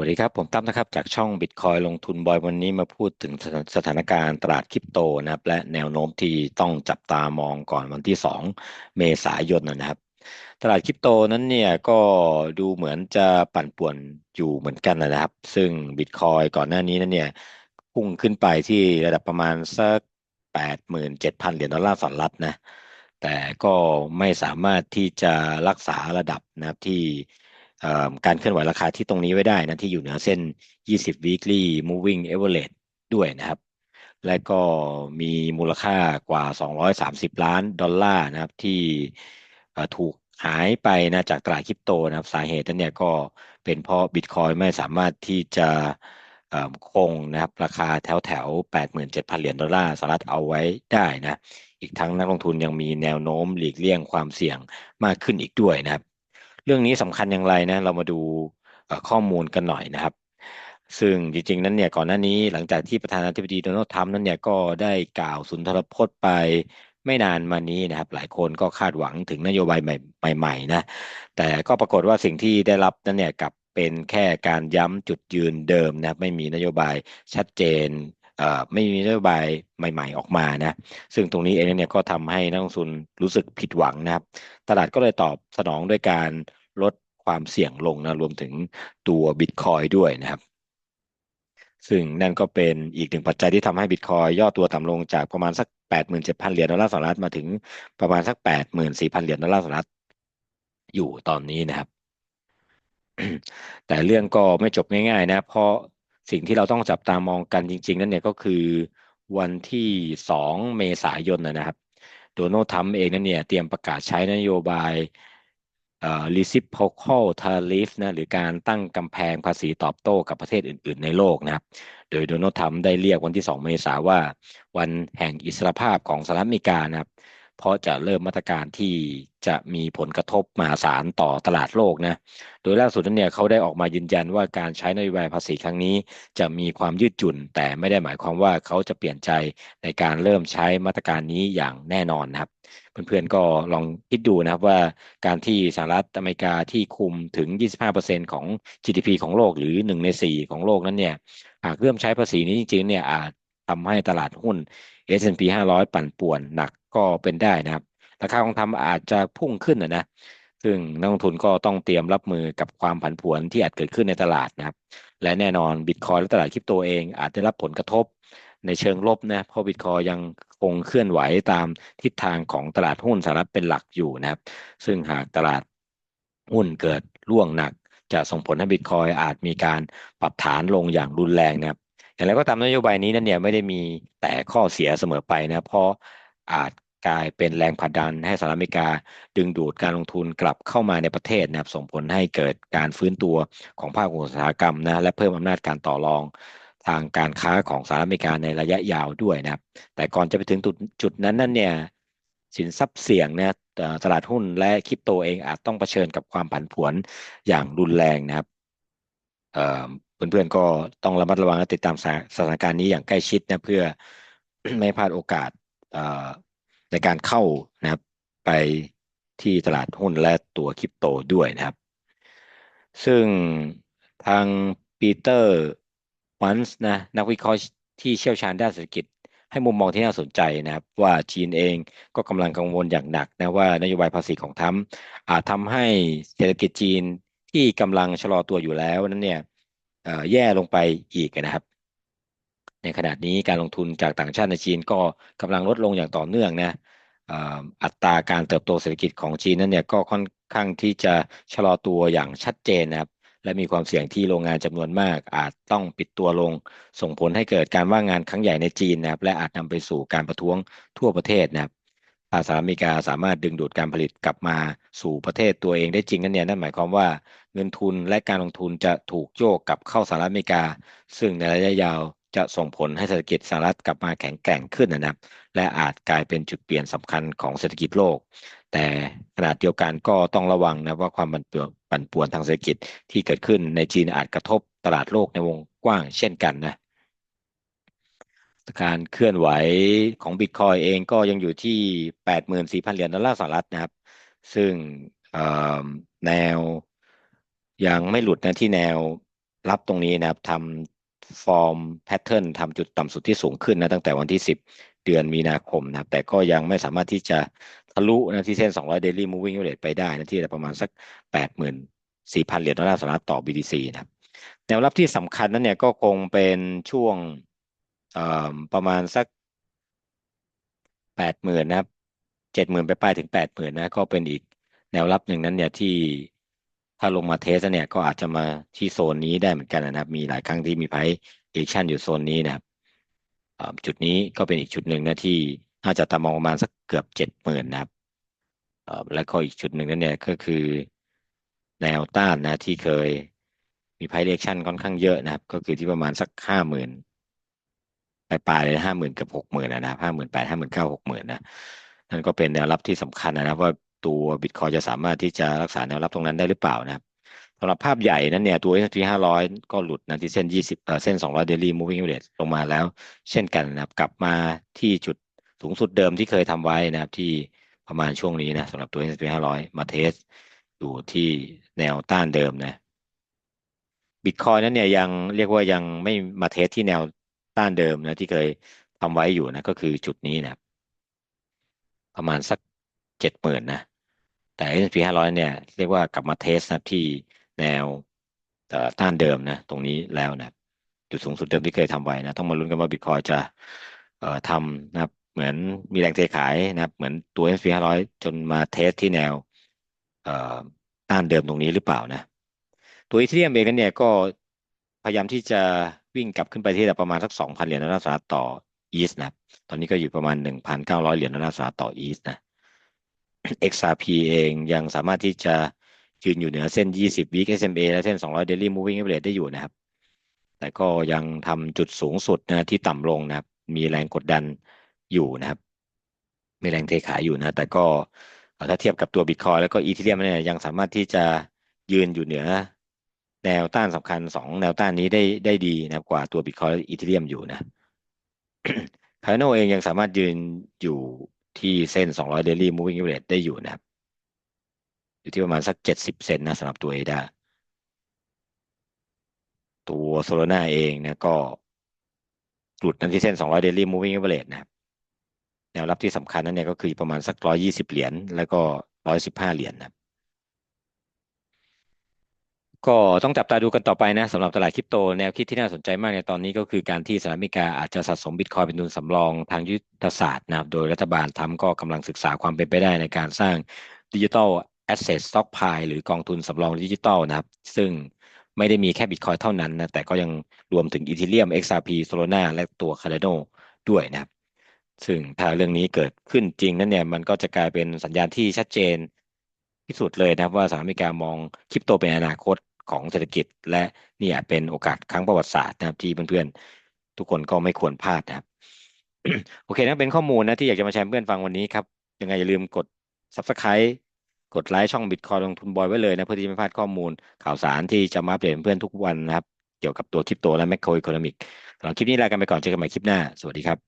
วัสดีครับ ผมตั้มนะครับ จากช่อง Bitcoin ลงทุนบอยวันนี้มาพูดถึงสถานการณ์ตลาดคริปโตนะครับ และแนวโน้มที่ต้องจับตามองก่อนวันที่ 2 เมษายนนะครับ ตลาดคริปโตนั้นเนี่ยก็ดูเหมือนจะปั่นป่วนอยู่เหมือนกันนะครับ ซึ่ง Bitcoin ก่อนหน้านี้นั้นเนี่ยพุ่งขึ้นไปที่ระดับประมาณสัก 87,000 เหรียญดอลลาร์สหรัฐนะ แต่ก็ไม่สามารถที่จะรักษาระดับนะครับที่ การเคลื่อนไหวราคาที่ตรงนี้ไว้ได้นะที่อยู่เหนือเส้น 20 weekly moving average ด้วยนะครับ และก็มีมูลค่ากว่า 230 ล้านดอลลาร์นะครับที่ถูกหายไปนะจากตลาดคริปโตนะครับ สาเหตุนั้นเนี่ยก็เป็นเพราะบิตคอยไม่สามารถที่จะคงนะครับราคาแถวแถว 87,000 เหรียญดอลลาร์สหรัฐเอาไว้ได้นะ อีกทั้งนักลงทุนยังมีแนวโน้มหลีกเลี่ยงความเสี่ยงมากขึ้นอีกด้วยนะครับ เรื่องนี้สำคัญอย่างไรนะเรามาดูข้อมูลกันหน่อยนะครับ ซึ่งจริงๆ นั้นเนี่ยก่อนหน้านี้หลังจากที่ประธานาธิบดีโดนัลด์ทรัมป์นั้นเนี่ยก็ได้กล่าวสุนทรพจน์ไปไม่นานมานี้นะครับ หลายคนก็คาดหวังถึงนโยบายใหม่ๆนะแต่ก็ปรากฏว่าสิ่งที่ได้รับนั้นเนี่ยกับเป็นแค่การย้ำจุดยืนเดิมนะไม่มีนโยบายชัดเจนไม่มีนโยบายใหม่ ๆ ออกมานะ ซึ่งตรงนี้เองเนี่ยก็ทำให้นักลงทุนรู้สึกผิดหวังนะครับ ตลาดก็เลยตอบสนองด้วยการ ลดความเสี่ยงลงนะรวมถึงตัวบิตคอยด้วยนะครับ ซึ่งนั่นก็เป็นอีกหนึ่งปัจจัยที่ทำให้บิตคอยย่อตัวต่ำลงจากประมาณสักแปดหมื่นเจ็ดพันเหรียญดอลลาร์สหรัฐมาถึงประมาณสักแปดหมื่นสี่พันเหรียญดอลลาร์สหรัฐอยู่ตอนนี้นะครับ แต่เรื่องก็ไม่จบง่าย ๆ นะ เพราะสิ่งที่เราต้องจับตามองกันจริง ๆ นั่นเนี่ยก็คือวันที่สองเมษายนนะครับ โดนัลด์ทรัมป์เองนั่นเนี่ย เตรียมประกาศใช้นโยบาย reciprocal tariff นะหรือการตั้งกำแพงภาษีตอบโต้กับประเทศอื่น ๆ ในโลกนะครับ โดยโดนัลด์ทรัมป์ได้เรียกวันที่ 2 เมษาว่า วันแห่งอิสรภาพของสหรัฐอเมริกานะครับ เพราะจะเริ่มมาตรการที่จะมีผลกระทบมหาศาลต่อตลาดโลกนะ โดยล่าสุดนั้นเนี่ยเขาได้ออกมายืนยันว่าการใช้นโยบายภาษีครั้งนี้ จะมีความยืดหยุ่น แต่ไม่ได้หมายความว่าเขาจะเปลี่ยนใจในการเริ่มใช้มาตรการนี้อย่างแน่นอนนะครับ เพื่อนๆก็ลองคิดดูนะครับว่าการที่สหรัฐอเมริกาที่คุมถึง 25%ของ GDP ของโลกหรือ 1 ใน 4 ของโลกนั้นเนี่ยหากเริ่มใช้ภาษีนี้จริงๆเนี่ยอาจทำให้ตลาดหุ้น S&P 500 ปั่นป่วนหนักก็เป็นได้นะครับ ราคาทองคำอาจจะพุ่งขึ้นนะนะซึ่งนักลงทุนก็ต้องเตรียมรับมือกับความผันผวนที่อาจเกิดขึ้นในตลาดนะครับ และแน่นอนบิตคอยและตลาดคริปโตเองอาจได้รับผลกระทบ ในเชิงลบนะเพราะบิตคอยยังคงเคลื่อนไหวตามทิศทางของตลาดหุ้นสหรัฐเป็นหลักอยู่นะครับ ซึ่งหากตลาดหุ้นเกิดร่วงหนัก จะส่งผลให้บิตคอยอาจมีการปรับฐานลงอย่างรุนแรงนะครับอย่างไรก็ตามนโยบายนี้นั่นเนี่ยไม่ได้มีแต่ข้อเสียเสมอไปนะเพราะอาจกลายเป็นแรงผลักดันให้สหรัฐอเมริกา ดึงดูดการลงทุนกลับเข้ามาในประเทศนะครับส่งผลให้เกิดการฟื้นตัวของภาคอุตสาหกรรมนะและเพิ่มอำนาจการต่อรอง ทางการค้าของสหรัฐอเมริกาในระยะยาวด้วยนะครับ แต่ก่อนจะไปถึงจุดนั้นนั่นเนี่ยสินทรัพย์เสี่ยงเนี่ยตลาดหุ้นและคริปโตเองอาจต้องเผชิญกับความผันผวนอย่างรุนแรงนะครับเพื่อนๆก็ต้องระมัดระวังและติดตามสถานการณ์นี้อย่างใกล้ชิดนะเพื่อไม่พลาดโอกาสในการเข้านะครับไปที่ตลาดหุ้นและตัวคริปโตด้วยนะครับ ซึ่งทางปีเตอร์ วันส์นะนักวิเคราะห์ที่เชี่ยวชาญด้านเศรษฐกิจ ให้มุมมองที่น่าสนใจนะครับ ว่าจีนเองก็กำลังกังวลอย่างหนักนะว่านโยบายภาษีของทั้มอาจทำให้เศรษฐกิจจีนที่กำลังชะลอตัวอยู่แล้วนั้นเนี่ยแย่ลงไปอีกนะครับ ในขณะนี้การลงทุนจากต่างชาติในจีนก็กำลังลดลงอย่างต่อเนื่องนะอัตราการเติบโตเศรษฐกิจของจีนนั้นเนี่ยก็ค่อนข้างที่จะชะลอตัวอย่างชัดเจนนะครับ และมีความเสี่ยงที่โรงงานจำนวนมาก อาจต้องปิดตัวลง ส่งผลให้เกิดการว่างงานครั้งใหญ่ในจีนนะครับ และอาจนำไปสู่การประท้วงทั่วประเทศนะครับถ้าสหรัฐอเมริกาสามารถดึงดูดการผลิตกลับมาสู่ประเทศตัวเองได้จริงนั่นเนี่ยนั่นหมายความว่าเงินทุนและการลงทุนจะถูกโยกกลับเข้าสหรัฐอเมริกา ซึ่งในระยะยาวจะส่งผลให้เศรษฐกิจสหรัฐกลับมาแข็งแกร่งขึ้นนะครับ และอาจกลายเป็นจุดเปลี่ยนสำคัญของเศรษฐกิจโลก แต่ขณะเดียวกันก็ต้องระวังนะว่าความปั่นป่วนทางเศรษฐกิจที่เกิดขึ้นในจีนอาจกระทบตลาดโลกในวงกว้างเช่นกันนะการเคลื่อนไหวของบิตคอยเองก็ยังอยู่ที่ 84,000 เหรียญดอลลาร์สหรัฐนะครับ ซึ่งแนวยังไม่หลุดนะที่แนวรับตรงนี้นะครับทำฟอร์มแพทเทิร์นทำจุดต่ำสุดที่สูงขึ้นนะตั้งแต่วันที่ 10 เดือนมีนาคมนะครับ แต่ก็ยังไม่สามารถที่จะทะ ลุนะที่เส้น 200 daily moving average ไปได้นะที่ประมาณสัก 84,000 เหรียญดอลลาร์สหรัฐต่อ BTC นะครับแนวรับที่สำคัญนั้นเนี่ยก็คงเป็นช่วงประมาณสัก 80,000 นะครับ70,000 ไปปลายถึง 80,000 นะก็เป็นอีกแนวรับหนึ่งนั้นเนี่ยที่ถ้าลงมาเทสเนี่ยก็อาจจะมาที่โซนนี้ได้เหมือนกันนะครับ มีหลายครั้งที่มีไพ่เอชั่นอยู่โซนนี้นะครับจุดนี้ก็เป็นอีกจุดหนึ่งนะที่ น่าจะตามองประมาณสักเกือบเจ็ดหมื่นนะครับแล้วก็อีกจุดหนึ่งนั่นเนี่ยก็คือแนวต้านนะที่เคยมีไพเอชั่นค่อนข้างเยอะนะครับ ก็คือที่ประมาณสักห้าหมื่นปลายๆเลยห้าหมื่นกับหกหมื่นนะครับห้าหมื่นแปดห้าหมื่นเก้าหกหมื่นนะนั่นก็เป็นแนวรับที่สำคัญนะครับ ว่าตัวบิตคอยจะสามารถที่จะรักษาแนวรับตรงนั้นได้หรือเปล่านะครับสำหรับภาพใหญ่นั้นเนี่ยตัว S&P 500 ก็หลุดนะที่เส้น 20เอ่อเส้น 200 daily moving average ลงมาแล้ว เช่นกันนะครับ กลับมาที่จุด สูงสุดเดิมที่เคยทำไว้นะครับ ที่ประมาณช่วงนี้นะสำหรับตัว S&P 500 มาเทสอยู่ที่แนวต้านเดิมนะบิตคอยนั้นเนี่ยยังเรียกว่ายังไม่มาเทสที่แนวต้านเดิมนะที่เคยทำไว้อยู่นะก็คือจุดนี้นะประมาณสักเจ็ดหมื่นนะแต่ S&P 500 เนี่ยเรียกว่ากลับมาเทสนะที่แนวต้านเดิมนะตรงนี้แล้วนะจุดสูงสุดเดิมที่เคยทำไว้นะต้องมาลุ้นกันว่าบิตคอยจะทำนะครับ เหมือนมีแรงเทขายนะครับ เหมือนตัว S&P 500 จนมาเทสที่แนวต้านเดิมตรงนี้หรือเปล่านะ ตัวอีเทเรียมเองนั้นเนี่ยก็พยายามที่จะวิ่งกลับขึ้นไปที่ประมาณสักสองพันเหรียญดอลลาร์สหรัฐต่ออีสนะตอนนี้ก็อยู่ประมาณหนึ่งพันเก้าร้อยเหรียญดอลลาร์สหรัฐต่ออีสนะ XRP เองยังสามารถที่จะยืนอยู่เหนือเส้น 20 week SMA และเส้น 200 daily moving average ได้อยู่นะครับ แต่ก็ยังทำจุดสูงสุดนะที่ต่ำลงนะครับ มีแรงกดดัน อยู่นะครับมีแรงเทขายอยู่นะ แต่ก็ถ้าเทียบกับตัว Bitcoin แล้วก็ Ethereum เนี่ยยังสามารถที่จะยืนอยู่เหนือ แนวต้านสำคัญสองแนวต้านนี้ได้ได้ดีนะครับกว่าตัว Bitcoin และ Ethereum อยู่นะคาร์โนเองยังสามารถยืนอยู่ที่เส้น 200 daily moving average ได้อยู่นะครับ อยู่ที่ประมาณสัก 70 เซนนะสำหรับตัวเอดาตัวโซโลนาเองนะก็หลุดนั้นที่เส้น 200 daily moving average นะครับ นวรับที่สำคัญนั้นเนี่ยก็คือประมาณสัก120เหรียญแล้วก็115เหรียญนะก็ต้องจับตาดูกันต่อไปนะสำหรับตลาดคริปโต แนวคิดที่น่าสนใจมากในตอนนี้ก็คือการที่สหรัฐอเมริกาอาจจะสะสมบิตคอยเป็นทุนสำรองทางยุทธศาสตร์นะครับโดยรัฐบาลทำก็กำลังศึกษาความเป็นไปได้ในการสร้างดิจิทัลแอสเซทสต็อกพายหรือกองทุนสำรองดิจิทัลนะครับ ซึ่งไม่ได้มีแค่บิตคอยเท่านั้นนะแต่ก็ยังรวมถึงอีเทเรียม XRP Solana และตัว Cardano ด้วยนะครับ ซึ่งถ้าเรื่องนี้เกิดขึ้นจริงนั้นเนี่ยมันก็จะกลายเป็นสัญญาณที่ชัดเจนที่สุดเลยนะครับว่าสหรัฐอเมริกามองคริปโตเป็นอนาคตของเศรษฐกิจ และนี่อาจเป็นโอกาสครั้งประวัติศาสตร์นะครับที่เพื่อนๆทุกคนก็ไม่ควรพลาดนะครับโอเคนะเป็นข้อมูลนะที่อยากจะมาแชร์เพื่อนฟังวันนี้ครับยังไงอย่าลืมกด subscribe กดไลค์ช่องบิตคอยลงทุนบอยไว้เลยนะเพื่อที่จะไม่พลาดข้อมูลข่าวสารที่จะมาอัปเดตเพื่อนทุกวันนะครับ เกี่ยวกับตัวคริปโตและแมคโครอิคโนมิกสำหรับคลิปนี้ลากันไปก่อนเจอกันใหม่คลิปหน้า สวัสดีครับ